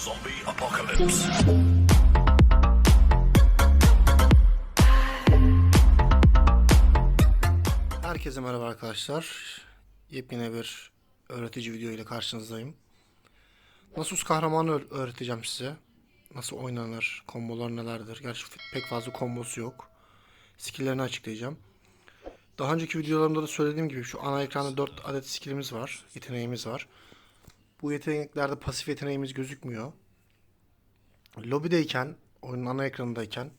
Zombie apocalypse. Herkese merhaba arkadaşlar. Yepyeni bir öğretici video ile karşınızdayım. Nasus kahramanı öğ- öğreteceğim size. Nasıl oynanır, kombolar nelerdir. Gerçi pek fazla kombosu yok. Skill'lerini açıklayacağım. Daha önceki videolarımda da söylediğim gibi şu ana ekranda 4 adet skillimiz var. Yeteneğimiz var. Bu yeteneklerde pasif yeteneğimiz gözükmüyor. Lobideyken, oyunun ana ekranındayken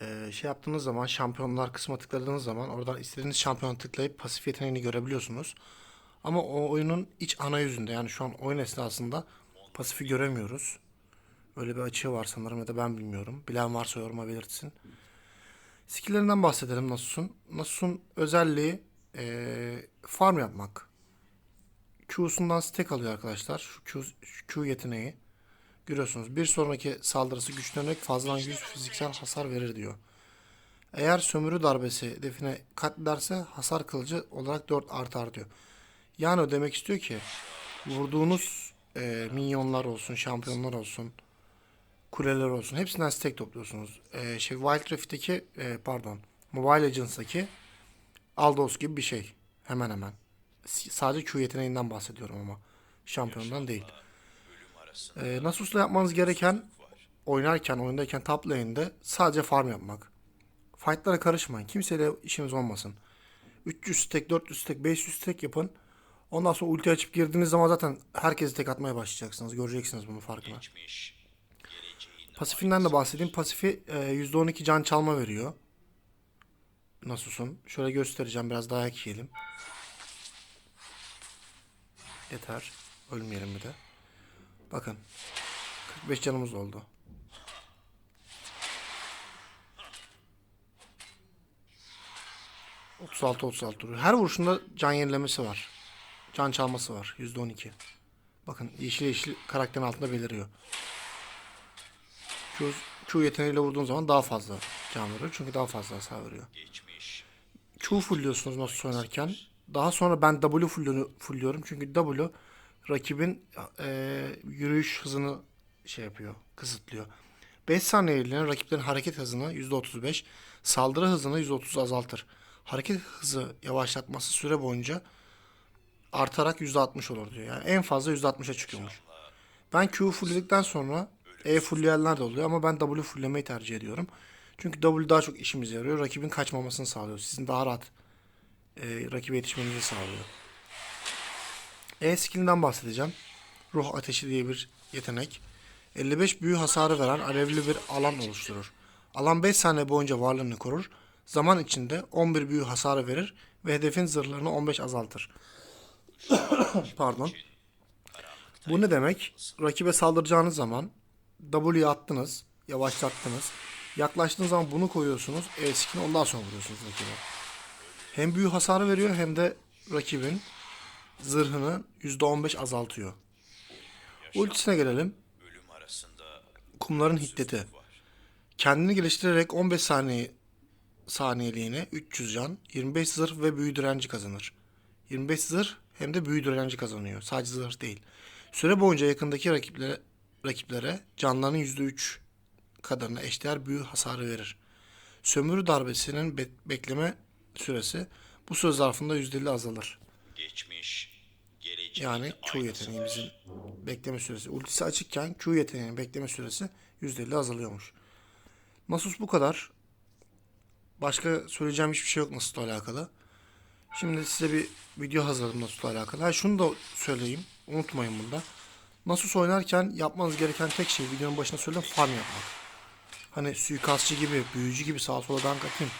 ee, şey yaptığınız zaman şampiyonlar kısmına tıkladığınız zaman oradan istediğiniz şampiyonu tıklayıp pasif yeteneğini görebiliyorsunuz. Ama o oyunun iç ana yüzünde yani şu an oyun esnasında pasifi göremiyoruz. Öyle bir açığı var sanırım ya da ben bilmiyorum. Bilen varsa yoruma belirtsin. Skill'lerinden bahsedelim Nasus'un. Nasus'un özelliği ee, farm yapmak. Q'sundan stack alıyor arkadaşlar. Şu Q, şu Q yeteneği. Görüyorsunuz bir sonraki saldırısı güçlenerek fazladan 100 fiziksel hasar verir diyor. Eğer sömürü darbesi hedefine katlerse hasar kılıcı olarak 4 artar diyor. Yani o demek istiyor ki vurduğunuz e, minyonlar olsun, şampiyonlar olsun, kuleler olsun hepsinden stack topluyorsunuz. E, şey Wild Rift'teki e, pardon Mobile Legends'daki Aldos gibi bir şey. Hemen hemen. Sadece Q yeteneğinden bahsediyorum ama. Şampiyondan değil. Ee, Nasus'la yapmanız gereken oynarken, oyundayken top lane'de sadece farm yapmak. Fight'lara karışmayın. Kimseyle işiniz olmasın. 300 stack, 400 stack, 500 stack yapın. Ondan sonra ulti açıp girdiğiniz zaman zaten herkesi tek atmaya başlayacaksınız. Göreceksiniz bunun farkını. Pasifinden de bahsedeyim. Pasifi e, %12 can çalma veriyor. Nasus'un. Şöyle göstereceğim. Biraz daha hack yiyelim. Yeter. Ölmeyelim bir de. Bakın. 45 canımız oldu. ...36 36 duruyor. Her vuruşunda can yenilemesi var. Can çalması var. %12. Bakın yeşil yeşil karakterin altında beliriyor. Q, Q yeteneğiyle vurduğun zaman daha fazla can veriyor. Çünkü daha fazla hasar veriyor. Q fullliyorsunuz nasıl oynarken. Daha sonra ben W fullliyorum. Çünkü W rakibin e, yürüyüş hızını şey yapıyor, kısıtlıyor. 5 saniyeliğine rakiplerin hareket hızını %35, saldırı hızını %30 azaltır. Hareket hızı yavaşlatması süre boyunca artarak %60 olur diyor. Yani en fazla %60'a çıkıyormuş. Ben Q fullledikten sonra E fullleyenler de oluyor ama ben W fulllemeyi tercih ediyorum. Çünkü W daha çok işimize yarıyor. Rakibin kaçmamasını sağlıyor. Sizin daha rahat e, rakibe yetişmenizi sağlıyor. E skillinden bahsedeceğim. Ruh ateşi diye bir yetenek. 55 büyü hasarı veren alevli bir alan oluşturur. Alan 5 saniye boyunca varlığını korur. Zaman içinde 11 büyü hasarı verir ve hedefin zırhlarını 15 azaltır. Pardon. Bu ne demek? Rakibe saldıracağınız zaman W'yu attınız, yavaşlattınız. Yaklaştığınız zaman bunu koyuyorsunuz. E skillini ondan sonra vuruyorsunuz rakibe. Hem büyü hasarı veriyor hem de rakibin zırhını %15 azaltıyor. Ultisine gelelim. Kumların hiddeti. Kendini geliştirerek 15 saniye saniyeliğine 300 can, 25 zırh ve büyü direnci kazanır. 25 zırh hem de büyü direnci kazanıyor. Sadece zırh değil. Süre boyunca yakındaki rakiplere, rakiplere canlarının %3 kadarına eşdeğer büyü hasarı verir. Sömürü darbesinin be- bekleme süresi bu süre zarfında %50 azalır. Geçmiş, gelecek Yani Q yeteneğimizin bekleme süresi. Ultisi açıkken Q yeteneğinin bekleme süresi %50 azalıyormuş. Nasus bu kadar. Başka söyleyeceğim hiçbir şey yok Nasus'la alakalı. Şimdi size bir video hazırladım Nasus'la alakalı. Ha şunu da söyleyeyim. Unutmayın bunda. Nasus oynarken yapmanız gereken tek şey videonun başında söyledim farm yapmak. Hani suikastçı gibi, büyücü gibi sağa sola dank atayım.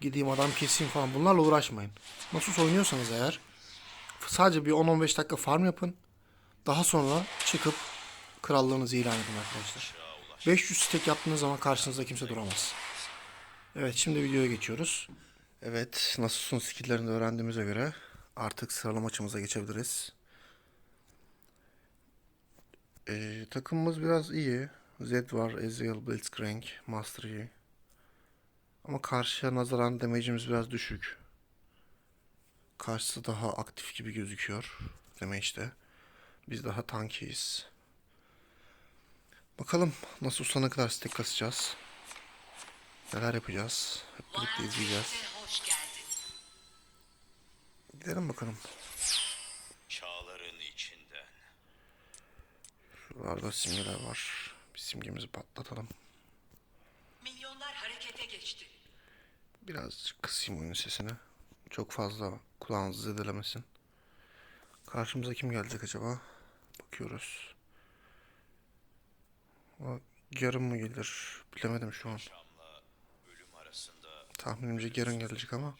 Gideyim adam keseyim falan bunlarla uğraşmayın. Nasus oynuyorsanız eğer Sadece bir 10-15 dakika farm yapın. Daha sonra çıkıp krallığınızı ilan edin arkadaşlar. 500 stack yaptığınız zaman karşınızda kimse duramaz. Evet şimdi videoya geçiyoruz. Evet Nasus'un skilllerini öğrendiğimize göre artık sıralama maçımıza geçebiliriz. Ee, takımımız biraz iyi. Zed var, Ezreal, Blitzcrank, Master Yi. Ama karşıya nazaran damage'imiz biraz düşük. Karşısı daha aktif gibi gözüküyor. İşte. Biz daha tankiyiz. Bakalım nasıl sonuna kadar stack kasacağız. Neler yapacağız. Hep birlikte izleyeceğiz. Gidelim bakalım. Çağların içinden. Şuralarda simgeler var. Bir simgemizi patlatalım. Birazcık kısayım oyun sesini. Çok fazla kulağınızı zedelemesin. Karşımıza kim gelecek acaba? Bakıyoruz. Ama Yarın mı gelir? Bilemedim şu an. Tahminimce yarın gelecek ama.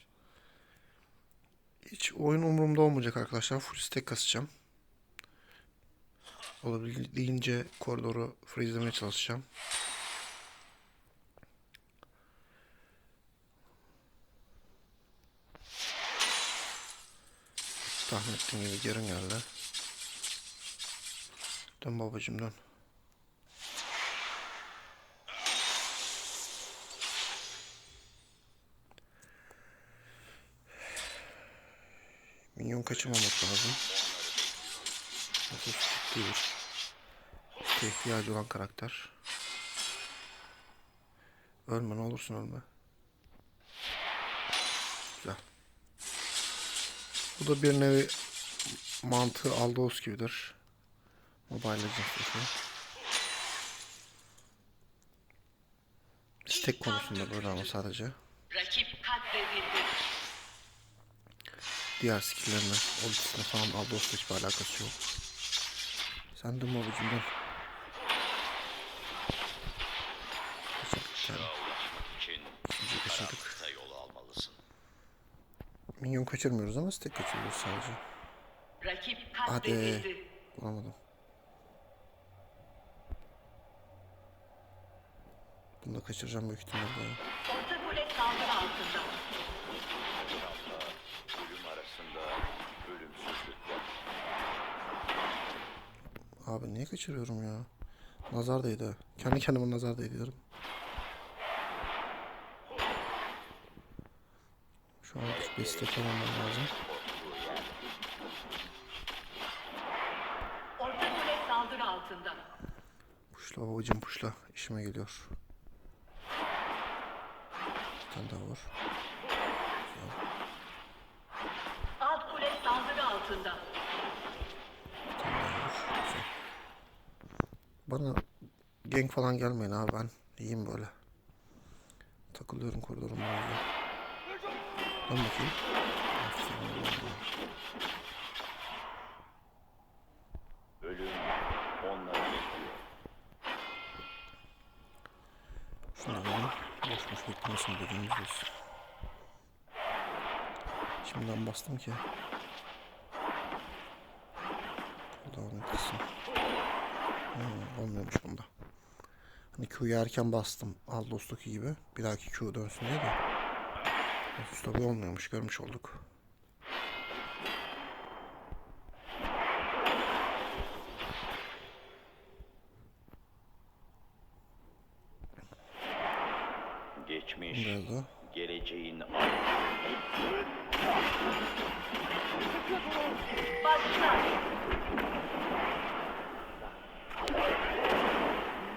Hiç oyun umurumda olmayacak arkadaşlar. Full stack kasacağım. Olabildiğince koridoru freezelemeye çalışacağım. Tahmin ettiğim gibi yarın geldi. Dön babacım dön. Minyon kaçırmamak lazım. Nasıl ciddi bir ihtiyacı olan karakter. Ölme ne olursun ölme. Bu da bir nevi mantığı Aldos gibidir. Mobile Legends'daki. Stack konusunda böyle ama sadece. Diğer skilllerine, ultisine falan Aldos'la hiçbir alakası yok. Sen de mi babacım dön. Kaçırdık bir tane. ulaşmak için İkinci kaçırdık. karanlıkta yol almalısın. Minyon kaçırmıyoruz ama stack kaçırıyoruz sadece. Rakip Hadi. Bulamadım. Bunu da kaçıracağım büyük ihtimalle. Orta kule saldırı altında. Abi niye kaçırıyorum ya? Nazar değdi. Kendi kendime nazar değdiriyorum. Stack almam lazım. Puşla babacım puşla. İşime geliyor. Bir tane daha var. Alt kule saldırı altında. Bir tane daha var. Güzel. Bana gank falan gelmeyin abi ben iyiyim böyle. Takılıyorum koridorun boyunca. Dön bakayım. Ölüm onları bekliyor. Şunu alalım. Boş boş beklemesin dediğimiz olsun. Şimdiden bastım ki. Devam etsin. Hmm, olmuyormuş bunda. Hani Q'yu erken bastım. Aldos'taki gibi. Bir dahaki Q dönsün diye de. Nefis tabi olmuyormuş. Görmüş olduk. Geçmiş, Biraz geleceğin Başla.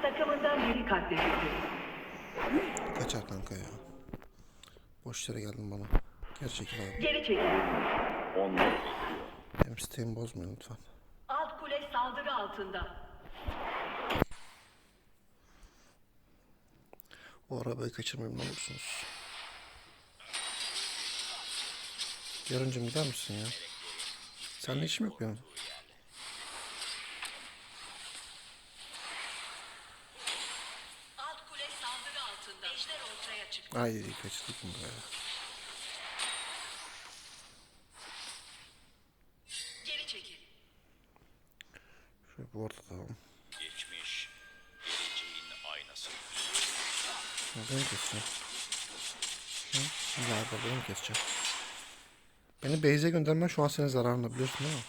Takımından biri katledildi. Kaçar kanka ya. Boş yere geldin bana. Gerçekten abi. Geri çekilin. onları Benim siteğimi bozmayın lütfen. Alt kule saldırı altında. O arabayı kaçırmayayım ne olursunuz. Yarıncım gider misin ya? Seninle işim yok benim. Alt kule saldırı altında. Ejder ortaya çıktı. Ay kaçırdık mı buraya? Geri çekil. Şöyle bu ortada tamam. geçmiş, geleceğin aynası. Ya beni keseceğim. Hı? Nerede beni keseceğim. Beni Beyze göndermen şu an senin zararında biliyorsun değil mi?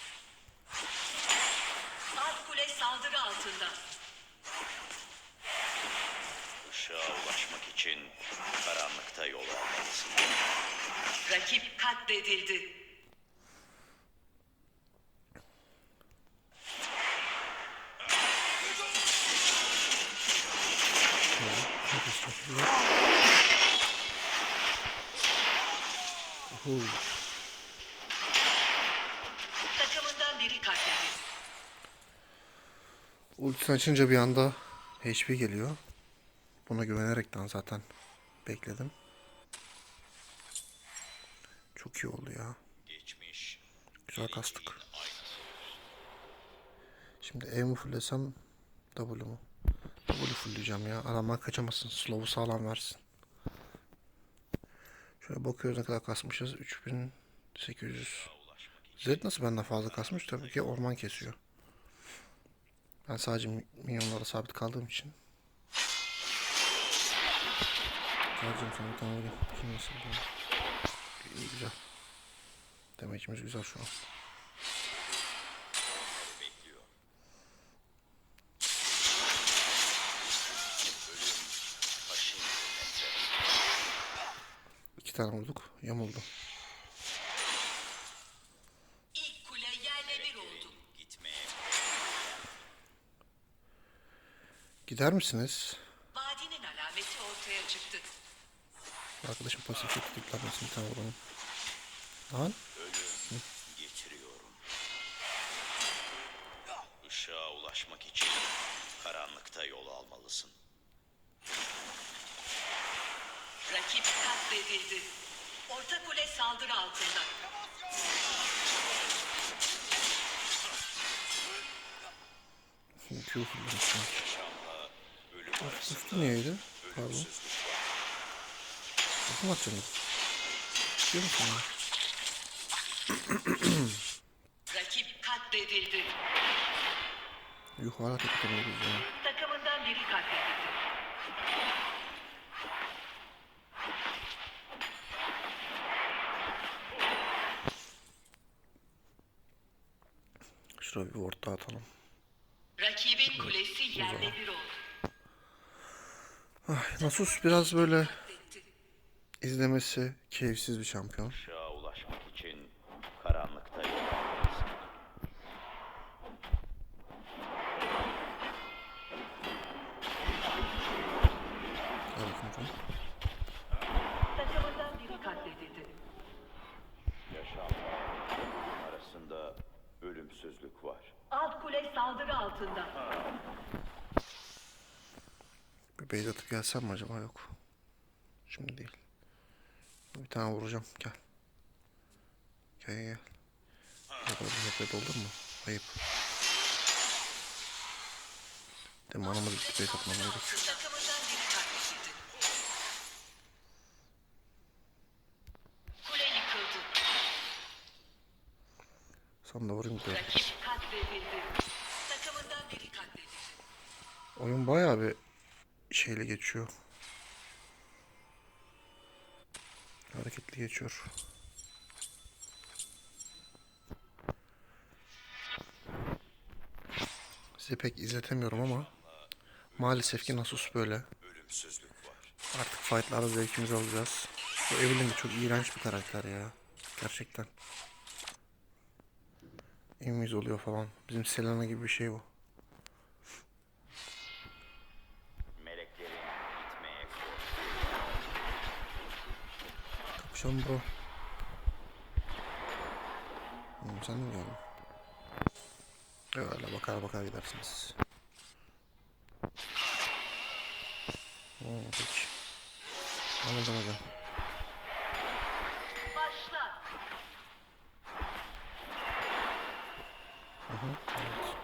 rakip katledildi. Ooh. Takımından biri katledildi. Ultisini açınca bir anda HP geliyor. Buna güvenerekten zaten bekledim. Çok iyi oldu ya. Geçmiş Güzel kastık. Şimdi E mi fullesem W mu? W fullleyeceğim ya. Adamlar kaçamasın. Slow'u sağlam versin. Şöyle bakıyoruz ne kadar kasmışız. 3800. Zed nasıl benden fazla kasmış? Tabii ki orman kesiyor. Ben sadece mi- minyonlara sabit kaldığım için. Geleceğim sana bir tane vurayım. Kim nasıl bu? İyi güzel. Damage'imiz güzel şu an. İki tane vurduk. Yamuldu. İlk kule yerle bir oldu. Gitmeye Gider misiniz? Vadinin alameti ortaya çıktı. Arkadaşım pasifi tutuklanmasın bir tane vuralım. Lan ölüm getiriyorum. Işığa ulaşmak için karanlıkta yol almalısın. Rakip katledildi. Orta kule saldırı altında. Ölüm arasında Üstü neydi? Pardon. Nasıl atacaksın? Biliyor musun? Rakip katledildi. Yuh hala tek atamıyoruz ya. Takımından biri katledildi. Şuraya bir daha atalım. Rakibin kulesi yerle bir oldu. Ay, Nasus biraz böyle. İzlemesi keyifsiz bir şampiyon. Işığa ulaşmak için karanlıkta biri katledildi. Ölüm arasında ölümsüzlük var. Alt kule saldırı altında. Bir base atıp gelsem mi acaba? Yok. Tane vuracağım. Gel. Gel gel. Ya böyle bir HP doldur mu? Ayıp. Değil mi? Anamı bir base atmam gerek. Da vurayım de. Katledildi. Oyun bayağı bir şeyle geçiyor. Hareketli geçiyor. Size pek izletemiyorum ama maalesef ki Nasus böyle. Artık fightlarda zevkimizi alacağız. Bu Evelyn de çok iğrenç bir karakter ya. Gerçekten. İmiz oluyor falan. Bizim Selena gibi bir şey bu. Kapışalım bro. Hmm, sen mi geldin? Öyle bakar bakar gidersiniz. Oo, peki. Anladım hocam. Hı, evet.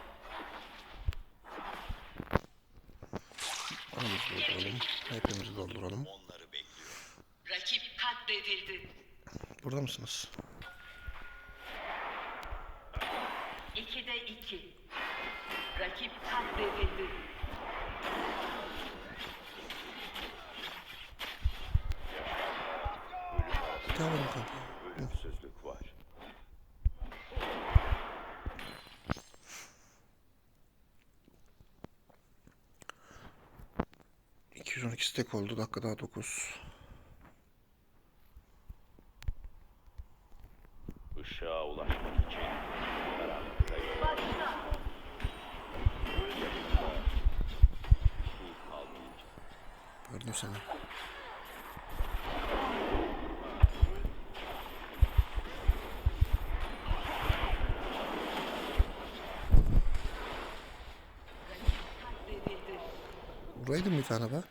Biz dolduralım. Hepimizi dolduralım. Onları bekliyor. Rakip katledildi. Burada mısınız? 2'de 2. Rakip katledildi. Gel kanka. Ölümsüzlük var. Hı. 212 stack oldu. Dakika daha 9. Işığa ulaşmak için karanlıkta yol Başla. ilk almayacak. Gördüm seni. Vuraydım bir tane be.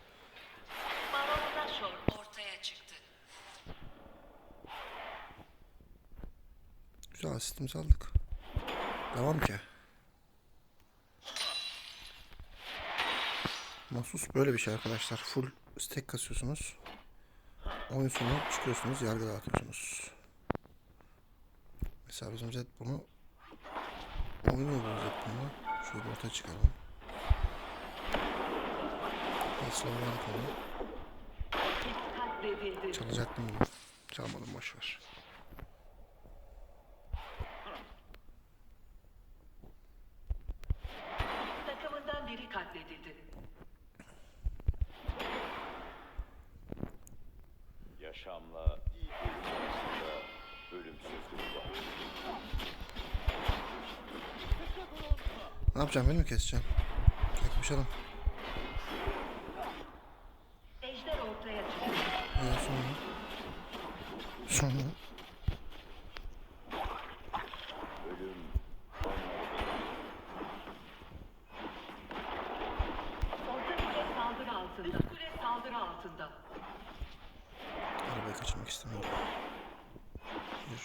Baron Nashor ortaya çıktı. Güzel asistimizi aldık. Devam ki. Mahsus böyle bir şey arkadaşlar. Full stack kasıyorsunuz. Oyun sonu çıkıyorsunuz, yargı dağıtıyorsunuz. Mesela bizim Z bunu oynuyor bu Z bunu. Şöyle ortaya çıkaralım. Aslanlar konu. Çalacaktım bunu. Çalmadım boşver. Katledildi. Yaşamla iyi ölüm arasında ölümsüzlük var. Ne yapacağım beni mi keseceğim? Kesmişelim. Ejder ortaya çıktı. Ee, sonra. Sonra. Ölüm Orta kule saldırı altında. Üst kule saldırı altında. Arabayı kaçırmak istemiyorum. Bir.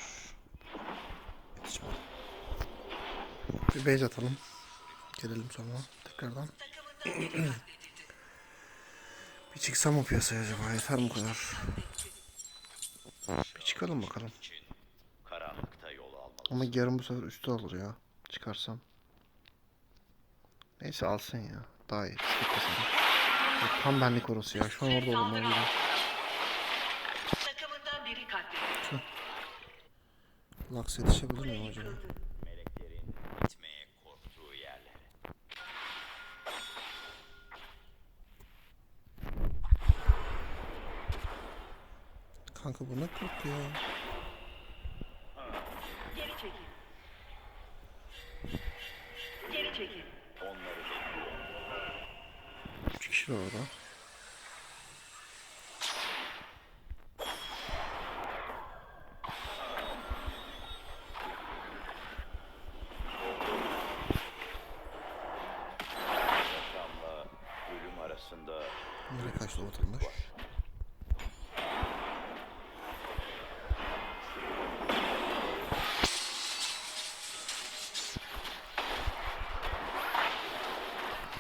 Yetişmedi. Bir base atalım. Gelelim sonra tekrardan. Bir çıksam mı piyasaya acaba? Yeter mi bu kadar? Bir çıkalım bakalım. Ama yarın bu sefer üstü alır ya. Çıkarsam. Neyse alsın ya. Daha iyi. Beklesin. Tam benlik orası ya. Şu an orada biri katledildi. Lux yetişebilir miyim acaba? Ne korku ya? Geri çekil. Geri çekil. Onları bekliyor. Üç kişi var orada. Yaşamla ölüm arasında Nereye kaçtı o vatandaş?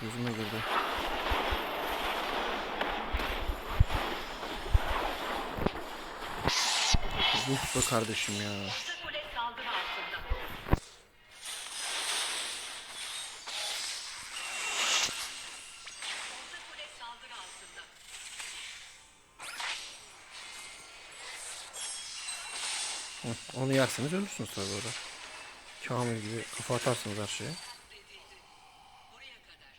Gözüme girdi. Uf be kardeşim ya. Onu yerseniz ölürsünüz tabii orada. Kamil gibi kafa atarsınız her şeye. Katledildi. Buraya kadar.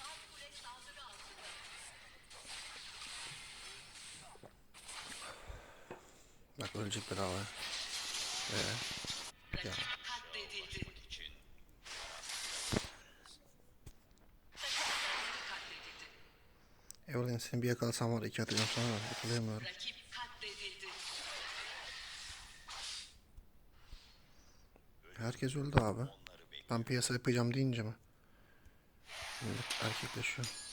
Alt kule saldırı altında. Bak ölecek bedava. Ee, ya. Evelyn seni bir yakalasam var iki atacağım sana da yakalayamıyorum. Herkes öldü abi. Ben piyasa yapacağım deyince mi? Millet erkekleşiyor.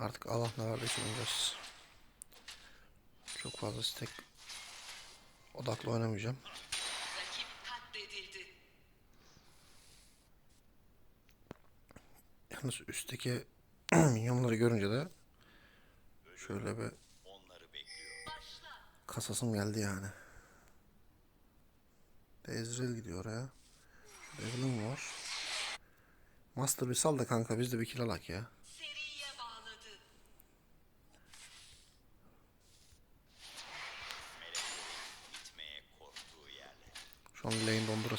Artık Allah ne verdiyse oynayacağız. Çok fazla stack odaklı oynamayacağım. Yalnız üstteki minyonları görünce de şöyle bir kasasım geldi yani. Ezreal gidiyor oraya. Evelyn var. Master bir sal da kanka biz de bir kill alak ya.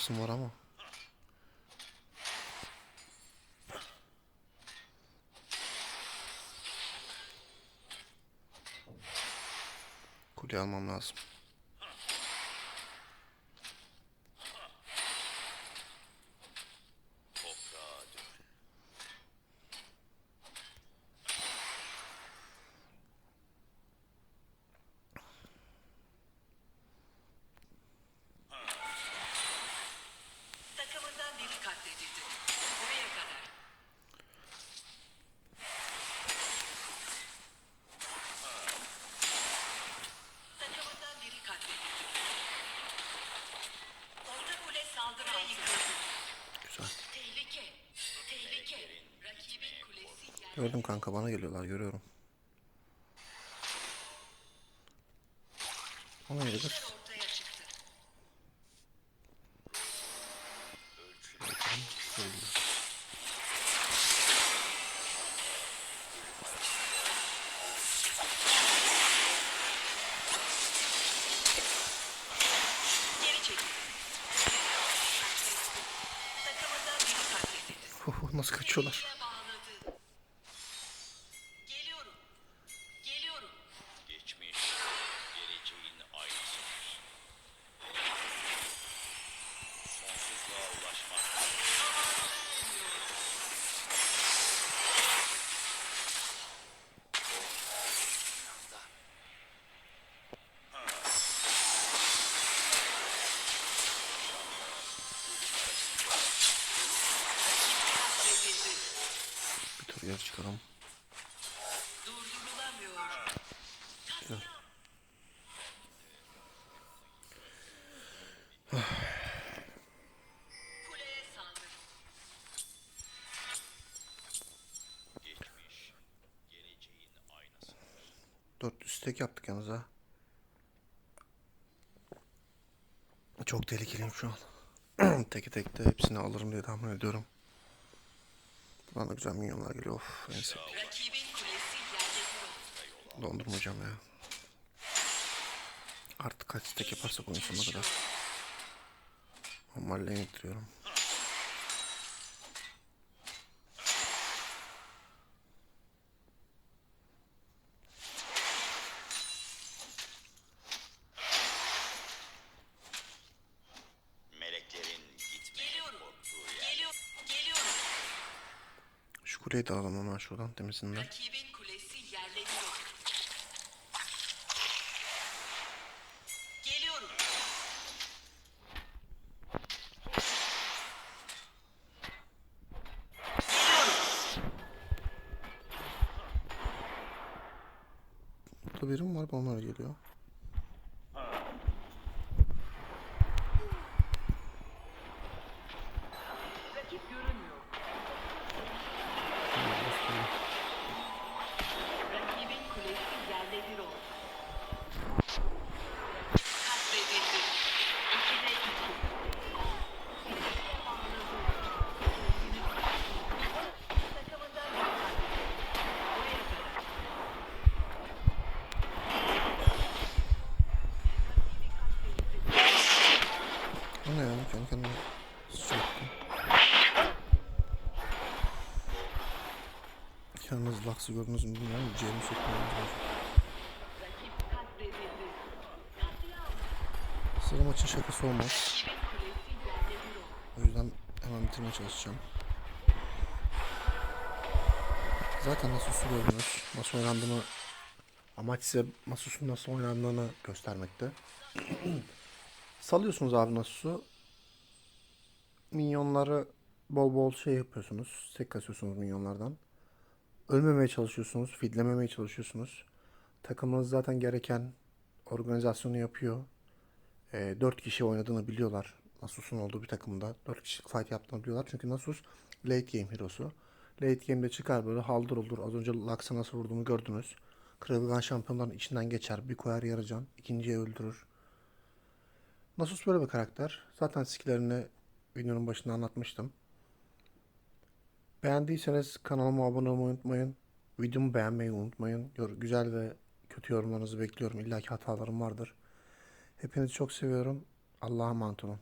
Dondurasım var ama. Kule almam lazım. Gördüm kanka bana geliyorlar görüyorum. O neydi kız? Ortaya çıktı. Geri çekil. Takımından biri katledildi. Huhu, Nasıl kaçıyorlar? Yine bağladı. Geliyorum. Geliyorum. Geçmiş, geleceğin aynasıdır. Sonsuzluğa ulaşmak Katledildi. Bir tur geri çıkalım. Durdurulamıyor. Güzel. 400 stack yaptık yalnız ha. Çok tehlikeliyim şu an. Teke tekte hepsini alırım diye tahmin ediyorum. Buradan da güzel minyonlar geliyor. Of en. Dondurmayacağım ya. Artık kaç stack yaparsak oyun sonuna kadar. Geliyor. Geliyorum. Şu kuleyi de alalım hemen şuradan temizliğinden. Rakibin kulesi yerle bir oldu. Geliyorum. Geliyorum. Burada birim var onlar geliyor. Rakip görünmüyor. Rakibin kulesi yerle bir oldu. Katledildi. İkide iki. Takımından bir katledildi. Oraya kadar. O ne ya? Kendi kendine sıçrattım. Lux'ı gördünüz mü bilmiyorum. C'mi sokmam lazım. Sıra maçın şakası olmaz. O yüzden hemen bitirmeye çalışacağım. Zaten nasıl gördünüz. Nasıl oynandığını amaç size Masus'un nasıl oynandığını göstermekte. Salıyorsunuz abi Nasus'u. Minyonları bol bol şey yapıyorsunuz. Tek kasıyorsunuz minyonlardan. Ölmemeye çalışıyorsunuz. Fidlememeye çalışıyorsunuz. Takımınız zaten gereken organizasyonu yapıyor. E, 4 kişi oynadığını biliyorlar. Nasus'un olduğu bir takımda 4 kişilik fight yaptığını biliyorlar. Çünkü Nasus late game hero'su. Late game'de çıkar böyle haldır olur. Az önce Lux'a nasıl vurduğunu gördünüz. Kırılgan şampiyonların içinden geçer. Bir koyar yarıcan. ikinciyi öldürür. Nasus böyle bir karakter. Zaten skillerini videonun başında anlatmıştım. Beğendiyseniz kanalıma abone olmayı unutmayın. Videomu beğenmeyi unutmayın. Güzel ve kötü yorumlarınızı bekliyorum. İlla ki hatalarım vardır. Hepinizi çok seviyorum. Allah'a emanet olun.